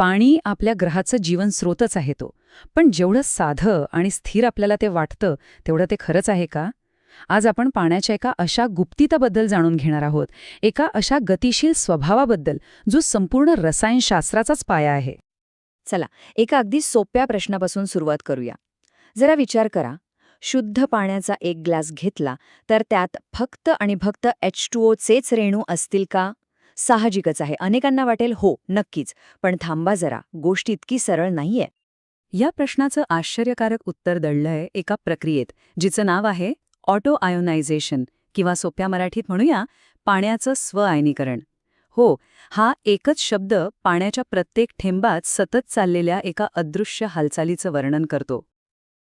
पाणी आपल्या ग्रहाचं जीवन स्रोतच आहे तो. पण जेवढं साधं आणि स्थिर आपल्याला ते वाटतं तेवढं ते खरंच आहे का? आज आपण पाण्याच्या एका अशा गुप्तिताबद्दल जाणून घेणार आहोत. एका अशा गतिशील स्वभावाबद्दल जो संपूर्ण रसायनशास्त्राचाच पाया आहे. चला एका अगदी सोप्या प्रश्नापासून सुरुवात करूया. जरा विचार करा. शुद्ध पाण्याचा एक ग्लास घेतला तर त्यात फक्त आणि फक्त एच टू ओचेच रेणू असतील का? साहजिकच आहे. अनेकांना वाटेल हो नक्कीच. पण थांबा जरा. गोष्ट इतकी सरळ नाहीये. या प्रश्नाचं आश्चर्यकारक उत्तर दडलंय एका प्रक्रियेत जिचं नाव आहे ऑटो आयोनायझेशन किंवा सोप्या मराठीत म्हणूया पाण्याचं स्वआयनीकरण. हो हा एकच शब्द पाण्याच्या प्रत्येक थेंबात सतत चाललेल्या एका अदृश्य हालचालीचं वर्णन करतो.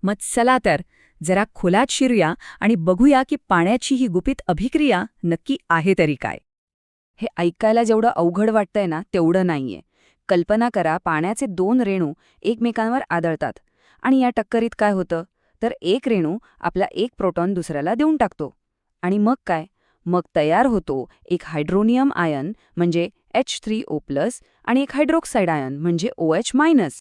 मग चला तर जरा खोलात शिरूया आणि बघूया की पाण्याची ही गुपित अभिक्रिया नक्की आहे तरी काय. हे ऐकायला जेवढं अवघड वाटतंय ना तेवढं नाहीये. कल्पना करा पाण्याचे दोन रेणू एकमेकांवर आदळतात. आणि या टक्करीत काय होतं? तर एक रेणू आपला एक प्रोटॉन दुसऱ्याला देऊन टाकतो. आणि मग काय? मग तयार होतो एक हायड्रोनियम आयन म्हणजे एच थ्री ओ प्लस आणि एक हायड्रोक्साईड आयन म्हणजे ओ एच मायनस.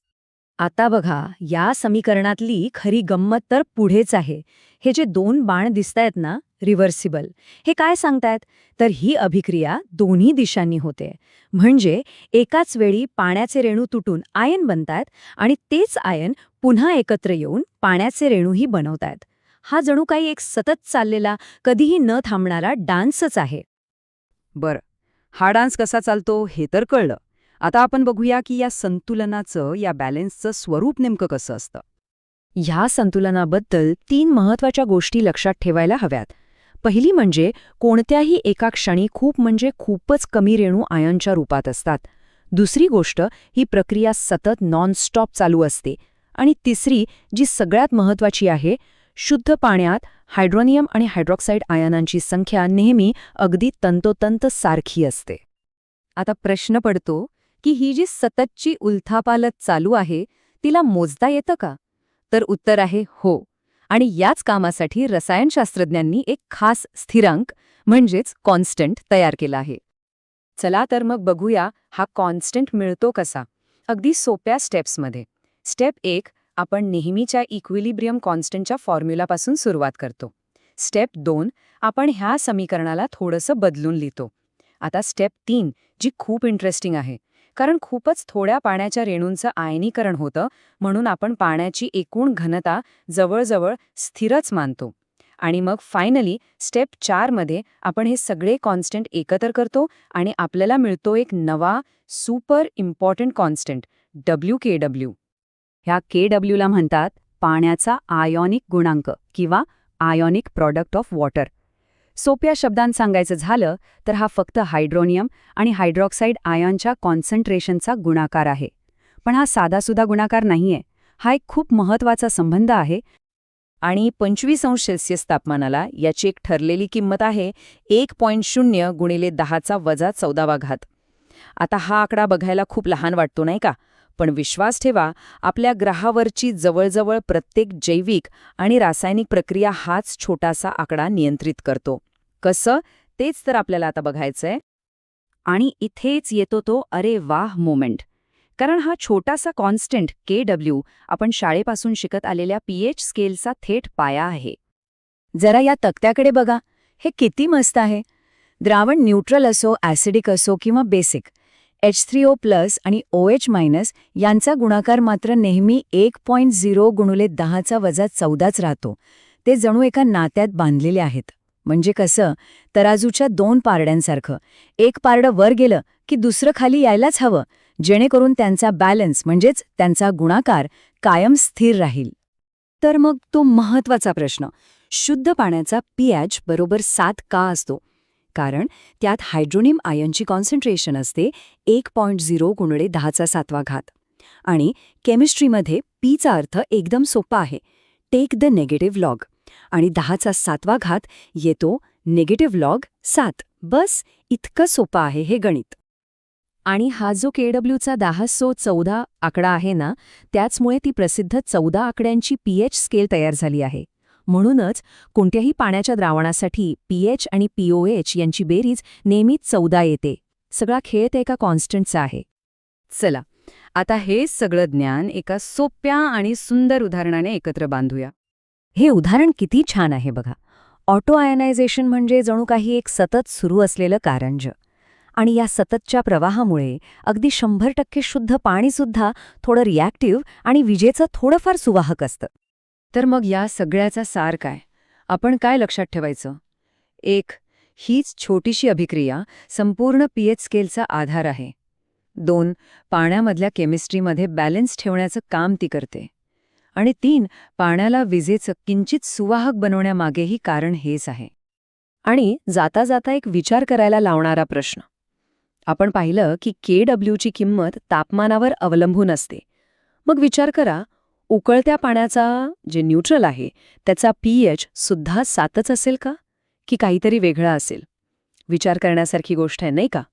आता बघा या समीकरणातली खरी गंमत तर पुढेच आहे. हे जे दोन बाण दिसतायत ना रिव्हर्सिबल. हे काय सांगतायत? तर ही अभिक्रिया दोन्ही दिशांनी होते. म्हणजे एकाच वेळी पाण्याचे रेणू तुटून आयन बनतायत आणि तेच आयन पुन्हा एकत्र येऊन पाण्याचे रेणूही बनवतायत. हा जणू काही एक सतत चाललेला कधीही न थांबणारा डान्सच आहे. बरं. हा डान्स कसा चालतो हे तर कळलं. आता आपण बघूया की या संतुलनाचं या बॅलेन्सचं स्वरूप नेमकं कसं असतं. ह्या संतुलनाबद्दल तीन महत्त्वाच्या गोष्टी लक्षात ठेवायला हव्यात. पहिली म्हणजे कोणत्याही एका क्षणी खूप म्हणजे खूपच कमी रेणू आयनच्या रूपात असतात. दुसरी गोष्ट ही प्रक्रिया सतत नॉनस्टॉप चालू असते. आणि तिसरी जी सगळ्यात महत्वाची आहे शुद्ध पाण्यात हायड्रोनियम आणि हायड्रॉक्साईड आयनांची संख्या नेहमी अगदी तंतोतंत सारखी असते. आता प्रश्न पडतो की ही जी सततची उलथापालत चालू आहे तिला मोजता येतं का? तर उत्तर आहे हो. आणि याच कामासाठी रसायनशास्त्रज्ञांनी एक खास स्थिरांक म्हणजेच कॉन्स्टंट तयार केला आहे. चला तर मग बघूया हा कॉन्स्टंट मिळतो कसा. अगदी सोप्या स्टेप्समध्ये. स्टेप एक आपण नेहमीच्या इक्विलिब्रियम कॉन्स्टंटच्या फॉर्म्युलापासून सुरुवात करतो. स्टेप दोन आपण ह्या समीकरणाला थोडंसं बदलून लिहितो. आता स्टेप तीन जी खूप इंटरेस्टिंग आहे. कारण खूपच थोड्या पाण्याच्या रेणूंचं आयनीकरण होतं म्हणून आपण पाण्याची एकूण घनता जवळजवळ स्थिरच मानतो. आणि मग फायनली स्टेप चारमध्ये आपण हे सगळे कॉन्स्टंट एकत्र करतो आणि आपल्याला मिळतो एक नवा super important constant W K W ह्या के डब्ल्यूला म्हणतात पाण्याचा आयॉनिक गुणांक किंवा आयॉनिक प्रॉडक्ट ऑफ वॉटर सोप्या शब्दांत सांगायचं झालं तर हा फक्त हायड्रोनियम आणि हायड्रॉक्साईड आयॉनच्या कॉन्सन्ट्रेशनचा गुणाकार आहे. पण हा साधासुद्धा गुणाकार नाहीये. हा एक खूप महत्त्वाचा संबंध आहे आणि पंचवीस अंश सेल्सिअस तापमानाला याची एक ठरलेली किंमत आहे एक पॉईंट शून्य गुणिले दहाचा वजा चौदावा घात आता हा आकडा बघायला खूप लहान वाटतो नाही का? पण विश्वास ठेवा आपल्या ग्रहावरची जवळजवळ प्रत्येक जैविक आणि रासायनिक प्रक्रिया हाच छोटासा आकडा नियंत्रित करतो. कसं? तेच तर आपल्याला आता बघायचंय. आणि इथेच येतो तो अरे वाह मोमेंट कारण हा छोटासा कॉन्स्टंट के डब्ल्यू आपण शाळेपासून शिकत आलेल्या पीएच स्केलचा थेट पाया आहे. जरा या तक्त्याकडे बघा. हे किती मस्त आहे. द्रावण न्यूट्रल असो ॲसिडिक असो किंवा basic H three O plus आणि ओ एच मायनस यांचा गुणाकार मात्र नेहमी एक पॉईंट झिरो गुणुले दहाचा वजा चौदाच राहतो. ते जणू एका नात्यात बांधलेले आहेत. म्हणजे कसं? तराजूच्या दोन पारड्यांसारखं. एक पारडं वर गेलं की दुसरं खाली यायलाच हवं. जेणेकरून त्यांचा बॅलन्स म्हणजेच त्यांचा गुणाकार कायम स्थिर राहील. तर मग तो महत्त्वाचा प्रश्न. शुद्ध पाण्याचा पीएच बरोबर सात का असतो? कारण त्यात हायड्रोनियम आयनची कॉन्सन्ट्रेशन असते एक पॉईंट झिरो गुणडे दहाचा सातवा घात. आणि केमिस्ट्रीमध्ये पीचा अर्थ एकदम सोपा आहे. टेक द नेगेटिव्ह लॉग आणि दहाचा सातवा घात येतो निगेटिव्ह लॉग सात. बस इतकं सोपं आहे हे गणित. आणि हा जो केडब्ल्यूचा दहा सो चौदा आकडा आहे ना त्याचमुळे ती प्रसिद्ध चौदा आकड्यांची पीएच स्केल तयार झाली आहे. म्हणूनच कोणत्याही पाण्याच्या द्रावणासाठी पीएच आणि पीओएच यांची बेरीज नेहमीच चौदा येते. सगळा खेळ ते एका कॉन्स्टंटचा आहे. चला आता हे सगळं ज्ञान एका सोप्या आणि सुंदर उदाहरणाने एकत्र बांधूया. हे उदाहरण किती छान आहे बघा. ऑटो आयनायझेशन म्हणजे जणू काही एक सतत सुरू असलेलं कारंज. आणि या सततच्या प्रवाहामुळे अगदी शंभर टक्के शुद्ध पाणीसुद्धा थोडं रिॲक्टिव्ह आणि विजेचं थोडंफार सुवाहक असतं. तर मग या सगळ्याचा सार काय? आपण काय लक्षात ठेवायचं? एक हीच छोटीशी अभिक्रिया संपूर्ण पीएच स्केलचा आधार आहे. दोन पाण्यामधल्या केमिस्ट्रीमध्ये बॅलन्स ठेवण्याचं काम ती करते. आणि तीन पाण्याला विजेचं किंचित सुवाहक बनवण्यामागेही कारण हेच आहे. आणि जाता जाता एक विचार करायला लावणारा प्रश्न. आपण पाहिलं की के डब्ल्यूची किंमत तापमानावर अवलंबून असते. मग विचार करा उकळत्या पाण्याचा जे न्यूट्रल आहे त्याचा पीएच सुद्धा सातच असेल का? की काहीतरी वेगळा असेल? विचार करण्यासारखी गोष्ट आहे नाही का?